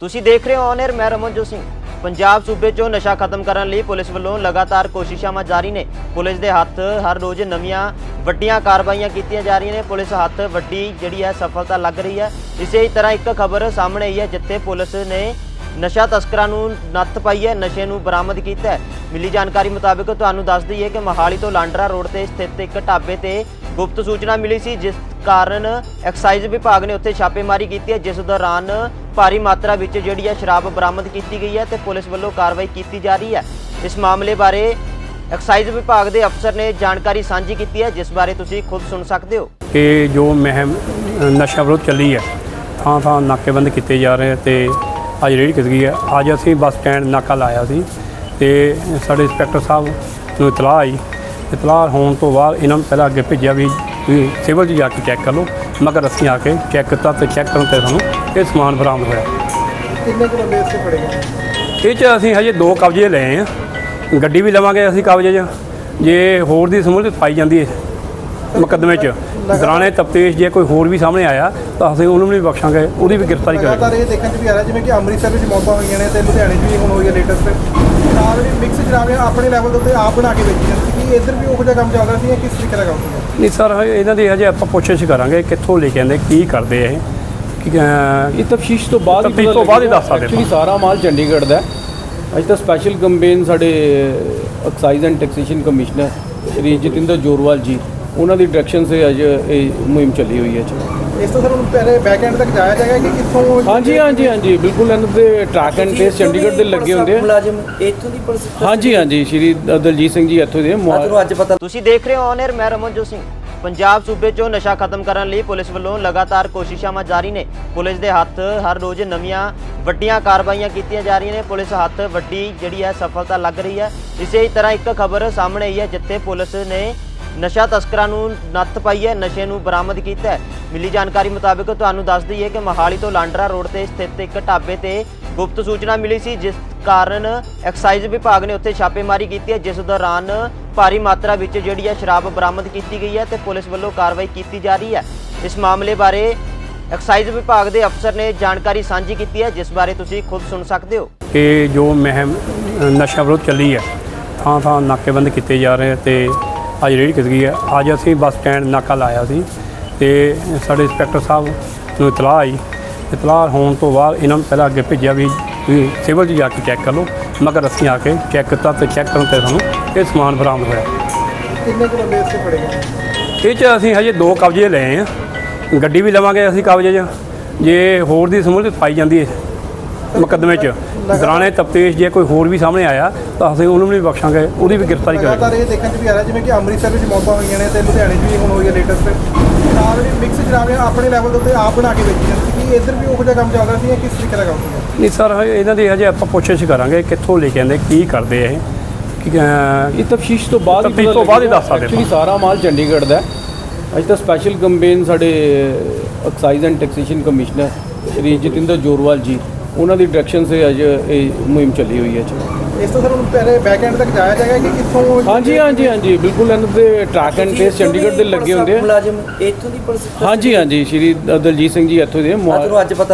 ਤੁਸੀਂ ਦੇਖ ਰਹੇ ਹੋ ਔਨ ਮੈਂ ਰਮਨਜੋਤ ਸਿੰਘ। ਪੰਜਾਬ ਸੂਬੇ 'ਚੋਂ ਨਸ਼ਾ ਖਤਮ ਕਰਨ ਲਈ ਪੁਲਿਸ ਵੱਲੋਂ ਲਗਾਤਾਰ ਕੋਸ਼ਿਸ਼ਾਂ ਜਾਰੀ ਨੇ। ਪੁਲਿਸ ਦੇ ਹੱਥ ਹਰ ਰੋਜ਼ ਨਵੀਆਂ ਵੱਡੀਆਂ ਕਾਰਵਾਈਆਂ ਕੀਤੀਆਂ ਜਾ ਰਹੀਆਂ ਨੇ। ਪੁਲਿਸ ਹੱਥ ਵੱਡੀ ਜਿਹੜੀ ਹੈ, ਸਫਲਤਾ ਲੱਗ ਰਹੀ ਹੈ। ਇਸੇ ਹੀ ਤਰ੍ਹਾਂ ਇੱਕ ਖਬਰ ਸਾਹਮਣੇ ਆਈ ਹੈ, ਜਿੱਥੇ ਪੁਲਿਸ ਨੇ ਨਸ਼ਾ ਤਸਕਰਾਂ ਨੂੰ ਨੱਥ ਪਾਈ ਹੈ, ਨਸ਼ੇ ਨੂੰ ਬਰਾਮਦ ਕੀਤਾ ਹੈ। ਮਿਲੀ ਜਾਣਕਾਰੀ ਮੁਤਾਬਕ ਤੁਹਾਨੂੰ ਦੱਸ ਦਈਏ ਕਿ ਮਹਾਲੀ ਤੋਂ ਲਾਂਡਰਾ ਰੋਡ ਤੇ ਸਥਿਤ ਇੱਕ ਢਾਬੇ ਤੇ ਗੁਪਤ ਸੂਚਨਾ ਮਿਲੀ ਸੀ, ਜਿਸ ਕਾਰਨ ਐਕਸਾਈਜ਼ ਵਿਭਾਗ ਨੇ ਉੱਥੇ ਛਾਪੇਮਾਰੀ ਕੀਤੀ ਹੈ, ਜਿਸ ਦੌਰਾਨ ਭਾਰੀ ਮਾਤਰਾ ਵਿੱਚ ਜਿਹੜੀ ਹੈ ਸ਼ਰਾਬ ਬਰਾਮਦ ਕੀਤੀ ਗਈ ਹੈ ਤੇ ਪੁਲਿਸ ਵੱਲੋਂ ਕਾਰਵਾਈ ਕੀਤੀ ਜਾ ਰਹੀ ਹੈ। ਇਸ ਮਾਮਲੇ ਬਾਰੇ ਐਕਸਾਈਜ਼ ਵਿਭਾਗ ਦੇ ਅਫਸਰ ਨੇ ਜਾਣਕਾਰੀ ਸਾਂਝੀ ਕੀਤੀ ਹੈ, ਜਿਸ ਬਾਰੇ ਤੁਸੀਂ ਖੁਦ ਸੁਣ ਸਕਦੇ ਹੋ। ਕਿ ਜੋ ਮਹਿਮ ਨਸ਼ਾ ਵਿਰੋਧ ਚੱਲੀ ਹੈ, ਥਾਂ ਥਾਂ ਨਾਕੇਬੰਦ ਕੀਤੇ ਜਾ ਰਹੇ ਤੇ ਅੱਜ ਰੇਡ ਕੀਤੀ ਗਈ ਹੈ। ਅੱਜ ਅਸੀਂ ਬੱਸ ਸਟੈਂਡ ਨਾਕਾ ਲਾਇਆ ਸੀ ਤੇ ਸਾਡੇ ਇੰਸਪੈਕਟਰ ਸਾਹਿਬ ਨੂੰ ਇਤਲਾਹ ਆਈ ਇਤਲਾਹ ਹੋਣ ਤੋਂ ਬਾਅਦ ਇਹਨਾਂ ਨੂੰ ਪਹਿਲਾਂ ਅੱਗੇ ਭੇਜਿਆ ਵੀ ਤੁਸੀਂ ਸਿਵਲ 'ਚ ਜਾ ਕੇ ਚੈੱਕ ਕਰ ਲਓ। ਮਗਰ ਅਸੀਂ ਆ ਕੇ ਚੈੱਕ ਕੀਤਾ ਤੇ ਚੈੱਕ ਕਰਨ ਤੇ ਸਾਨੂੰ ਇਹ ਸਮਾਨ ਬਰਾਮਦ ਹੋਇਆ। ਕਿੰਨੇ ਕੁ ਬੰਦੇ ਇੱਥੇ ਫੜੇ ਗਏ? ਇਹ 'ਚ ਅਸੀਂ ਹਜੇ ਦੋ ਕਬਜ਼ੇ ਲਏ ਆ। ਗੱਡੀ ਵੀ ਲਵਾਂਗੇ ਅਸੀਂ ਕਬਜ਼ੇ 'ਚ। ਜੇ ਹੋਰ ਦੀ ਸਮੂਲਤ ਪਾਈ ਜਾਂਦੀ ਹੈ ਮੁਕੱਦਮੇ 'ਚ। ਦੌਰਾਨੇ ਤਫਤੀਸ਼ ਜੇ ਕੋਈ ਹੋਰ ਵੀ ਸਾਹਮਣੇ ਆਇਆ ਤਾਂ ਅਸੀਂ ਉਹਨੂੰ ਵੀ ਬਖਸ਼ਾਂਗੇ ਉਹਦੀ ਵੀ ਗ੍ਰਿਫਤਾਰੀ ਕਰਾਂਗੇ। ਲਗਾਤਾਰ ਇਹ ਦੇਖਣ 'ਚ ਵੀ ਆ ਰਿਹਾ ਜਿਵੇਂ ਕਿ ਅੰਮ੍ਰਿਤਸਰ ਵਿੱਚ ਮੌਤਾਂ ਹੋਈਆਂ ਨੇ ਤੇ ਲੁਧਿਆਣੇ 'ਚ ਵੀ ਹੁਣ ਹੋਈ ਹੈ ਲੇਟੈਸਟ ਸ਼ਰਾਬ ਜਿਹੜੀ ਮਿਕਸ ਹੈ ਆਪਣੇ ਲੈਵਲ ਦੇ ਉੱਤੇ ਆਪ ਬਣਾ ਕੇ ਵੇਚੀ ਜਾਂਦੀ ਸੀ। ਕਿ ਇੱਧਰ ਵੀ ਉਹੋ ਜਿਹਾ ਕੰਮ ਚੱਲ ਰਿਹਾ ਸੀ ਜਾਂ ਕਿਸ ਤਰੀਕੇ ਦਾ ਕੰਮ ਨਹੀਂ ਸਰ ਇਹਨਾਂ ਦੀ ਹਜੇ ਆਪਾਂ ਪੁੱਛਿਸ਼ ਕਰਾਂਗੇ ਕਿੱਥੋਂ ਲੈ ਕੇ ਆਉਂਦੇ ਕੀ ਕਰਦੇ ਇਹ। ਇਹ ਤਫਤੀਸ਼ ਤੋਂ ਬਾਅਦ ਤਫਤੀਸ਼ ਤੋਂ ਬਾਅਦ ਹੀ ਦੱਸ ਸਕਦੇ ਐਕਚੁਅਲੀ ਸਾਰਾ ਮਾਲ ਚੰਡੀਗੜ੍ਹ ਦਾ ਹੈ। ਅੱਜ ਤਾਂ ਸਪੈਸ਼ਲ ਕੰਪੇਨ ਸਾਡੇ excise and taxation commissioner Shri Jatinder Jorwal ji ਉਹਨਾਂ ਦੀ ਡਾਇਰੈਕਸ਼ਨ ਸੇ ਅੱਜ ਇਹ ਮੁਹਿੰਮ ਚੱਲੀ ਹੋਈ ਹੈ ਜੀ। ਇਸ ਤੋਂ ਸਰ ਹੁਣ ਪਹਿਲੇ ਬੈਕ ਐਂਡ ਤੱਕ ਜਾਇਆ ਜਾਏਗਾ ਕਿ ਕਿੱਥੋਂ ਹਾਂਜੀ ਹਾਂਜੀ ਹਾਂਜੀ ਬਿਲਕੁਲ ਇਹਨਾਂ ਦੇ ਟਰੈਕ ਐਂਡ ਟੇਸ ਚੰਡੀਗੜ੍ਹ ਦੇ ਲੱਗੇ ਹੁੰਦੇ ਆ। ਮੁਲਾਜ਼ਮ ਇੱਥੋਂ ਦੀ ਪੁਲਿਸ ਹਾਂਜੀ ਹਾਂਜੀ ਸ਼੍ਰੀ ਦਲਜੀਤ ਸਿੰਘ ਜੀ ਇੱਥੋਂ ਦੇ ਤੁਹਾਨੂੰ ਅੱਜ ਪਤਾ ਤੁਸੀਂ ਦੇਖ ਰਹੇ ਹੋ ਔਨ 에ਅਰ ਮੈਂ ਰਮਨਜੋਤ ਸਿੰਘ। ਪੰਜਾਬ ਸੂਬੇ 'ਚੋਂ ਨਸ਼ਾ ਖਤਮ ਕਰਨ ਲਈ ਪੁਲਿਸ ਵੱਲੋਂ ਲਗਾਤਾਰ ਕੋਸ਼ਿਸ਼ਾਂ ਜਾਰੀ ਨੇ। ਪੁਲਿਸ ਦੇ ਹੱਥ ਹਰ ਰੋਜ਼ ਨਵੀਆਂ ਵੱਡੀਆਂ ਕਾਰਵਾਈਆਂ ਕੀਤੀਆਂ ਜਾ ਰਹੀਆਂ ਨੇ। ਪੁਲਿਸ ਹੱਥ ਵੱਡੀ ਜਿਹੜੀ ਹੈ ਸਫਲਤਾ ਲੱਗ ਰਹੀ ਹੈ। ਇਸੇ ਹੀ ਤਰ੍ਹਾਂ ਇੱਕ ਖਬਰ ਸਾਹਮਣੇ ਆਈ ਹੈ ਜਿੱਥੇ ਪੁਲਿਸ ਨੇ ਨਸ਼ਾ ਤਸਕਰਾਂ ਨੂੰ ਨੱਥ ਪਾਈ ਹੈ, ਨਸ਼ੇ ਨੂੰ ਬਰਾਮਦ ਕੀਤਾ ਹੈ। ਮਿਲੀ ਜਾਣਕਾਰੀ ਮੁਤਾਬਕ ਤੁਹਾਨੂੰ ਦੱਸ ਦਈਏ ਕਿ ਮਹਾਲੀ ਤੋਂ ਲਾਂਡਰਾ ਰੋਡ ਤੇ ਸਥਿਤ ਇੱਕ ਢਾਬੇ ਤੇ ਗੁਪਤ ਸੂਚਨਾ ਮਿਲੀ ਸੀ, ਜਿਸ ਕਾਰਨ ਐਕਸਾਈਜ਼ ਵਿਭਾਗ ਨੇ ਉੱਥੇ ਛਾਪੇਮਾਰੀ ਕੀਤੀ ਹੈ, ਜਿਸ ਦੌਰਾਨ ਭਾਰੀ ਮਾਤਰਾ ਵਿੱਚ ਜਿਹੜੀ ਹੈ ਸ਼ਰਾਬ ਬਰਾਮਦ ਕੀਤੀ ਗਈ ਹੈ ਤੇ ਪੁਲਿਸ ਵੱਲੋਂ ਕਾਰਵਾਈ ਕੀਤੀ ਜਾ ਰਹੀ ਹੈ। ਇਸ ਮਾਮਲੇ ਬਾਰੇ ਐਕਸਾਈਜ਼ ਵਿਭਾਗ ਦੇ ਅਫਸਰ ਨੇ ਜਾਣਕਾਰੀ ਸਾਂਝੀ ਕੀਤੀ ਹੈ, ਜਿਸ ਬਾਰੇ ਤੁਸੀਂ ਖੁਦ ਸੁਣ ਸਕਦੇ ਹੋ। ਕਿ ਜੋ ਮਹਿਮ ਨਸ਼ਾ ਵਿਰੋਧ ਚੱਲੀ ਹੈ ਥਾਂ ਥਾਂ ਨਾਕੇਬੰਦ ਕੀਤੇ ਜਾ ਰਹੇ ਤੇ ਅੱਜ ਕੀਤੀ ਗਈ ਹੈ? ਅੱਜ ਅਸੀਂ ਬੱਸ ਸਟੈਂਡ ਨਾਕਾ ਲਾਇਆ ਸੀ ਤੇ ਸਾਡੇ ਇੰਸਪੈਕਟਰ ਸਾਹਿਬ ਨੂੰ ਇਤਲਾਹ ਆਈ। ਇਤਲਾਹ ਹੋਣ ਤੋਂ ਬਾਅਦ ਇਹਨਾਂ ਨੂੰ ਪਹਿਲਾਂ ਅੱਗੇ ਭੇਜਿਆ ਵੀ ਤੁਸੀਂ ਸਿਵਲ 'ਚ ਜਾ ਕੇ ਚੈੱਕ ਕਰ ਲਓ। ਮਗਰ ਅਸੀਂ ਆ ਕੇ ਚੈੱਕ ਕੀਤਾ ਤੇ ਚੈੱਕ ਕਰਨ ਤੇ ਸਾਨੂੰ ਇਹ ਸਮਾਨ ਬਰਾਮਦ ਹੋਇਆ। ਕਿੰਨੇ ਕੁ ਬੰਦੇ ਇੱਥੇ ਫੜੇ ਗਏ? ਇਹ 'ਚ ਅਸੀਂ ਹਜੇ ਦੋ ਕਬਜ਼ੇ ਲਏ ਆ। ਗੱਡੀ ਵੀ ਲਵਾਂਗੇ ਅਸੀਂ ਕਬਜ਼ੇ 'ਚ। ਜੇ ਹੋਰ ਦੀ ਸਮੂਲਤ ਪਾਈ ਜਾਂਦੀ ਹੈ। ਮੁਕੱਦਮੇ 'ਚ। ਦੌਰਾਨੇ ਤਫਤੀਸ਼ ਜੇ ਕੋਈ ਹੋਰ ਵੀ ਸਾਹਮਣੇ ਆਇਆ ਤਾਂ ਅਸੀਂ ਉਹਨੂੰ ਵੀ ਬਖਸ਼ਾਂਗੇ। ਉਹਦੀ ਵੀ ਗ੍ਰਿਫਤਾਰੀ ਕਰਾਂਗੇ। ਲਗਾਤਾਰ ਇਹ ਦੇਖਣ 'ਚ ਵੀ ਆ ਰਿਹਾ ਜਿਵੇਂ ਕਿ ਅੰਮ੍ਰਿਤਸਰ ਵਿੱਚ ਮੌਤਾਂ ਹੋਈਆਂ ਨੇ ਤੇ ਲੁਧਿਆਣੇ 'ਚ ਵੀ ਹੁਣ ਹੋਈ ਹੈ ਲੇਟੈਸਟ। ਸ਼ਰਾਬ ਜਿਹੜੀ ਮਿਕਸ ਸ਼ਰਾਬ ਹੈ ਆਪਣੇ ਲੈਵਲ ਦੇ ਉੱਤੇ ਆਪ ਬਣਾ ਕੇ ਵੇਚੀ ਜਾਂਦੀ ਸੀ ਕਿ ਇੱਧਰ ਵੀ ਉਹੋ ਜਿਹਾ ਕੰਮ ਚੱਲ ਰਿਹਾ ਸੀ ਜਾਂ ਕਿਸ ਤਰੀਕੇ ਦਾ ਕੰਮ ਸੀ? ਨਹੀਂ ਸਰ ਇਹਨਾਂ ਦੀ ਹਜੇ ਆਪਾਂ ਪੁੱਛਿਸ਼ ਕਰਾਂਗੇ ਕਿੱਥੋਂ ਲੈ ਕੇ ਆਉਂਦੇ ਕੀ ਕਰਦੇ ਇਹ। ਇਹ ਤਫਤੀਸ਼ ਤੋਂ ਬਾਅਦ ਤਫਤੀਸ਼ ਤੋਂ ਬਾਅਦ ਹੀ ਦੱਸ ਸਕਦੇ ਐਕਚੁਅਲੀ ਸਾਰਾ ਮਾਲ ਚੰਡੀਗੜ੍ਹ ਦਾ ਹੈ। ਅੱਜ ਤਾਂ ਸਪੈਸ਼ਲ ਕੰਪੇਨ ਸਾਡੇ excise and taxation commissioner Shri Jatinder Jorwal ji ਉਹਨਾਂ ਦੀ ਡਾਇਰੈਕਸ਼ਨ ਸੇ ਅੱਜ ਇਹ ਮੁਹਿੰਮ ਚੱਲੀ ਹੋਈ ਹੈ ਜੀ। ਇਸ ਤੋਂ ਸਰ ਹੁਣ ਪਹਿਲੇ ਬੈਕ ਐਂਡ ਤੱਕ ਜਾਇਆ ਜਾਏਗਾ ਕਿ ਕਿੱਥੋਂ ਹਾਂਜੀ ਹਾਂਜੀ ਹਾਂਜੀ ਬਿਲਕੁਲ ਇਹਨਾਂ ਦੇ ਟਰੈਕ ਐਂਡ ਟੇਸ ਚੰਡੀਗੜ੍ਹ ਦੇ ਲੱਗੇ ਹੁੰਦੇ ਆ। ਮੁਲਾਜ਼ਮ ਇੱਥੋਂ ਦੀ ਪੁਲਿਸ ਹਾਂਜੀ ਹਾਂਜੀ ਸ਼੍ਰੀ ਦਲਜੀਤ ਸਿੰਘ ਜੀ ਇੱਥੋਂ ਦੇ ਤੁਹਾਨੂੰ ਅੱਜ ਪਤਾ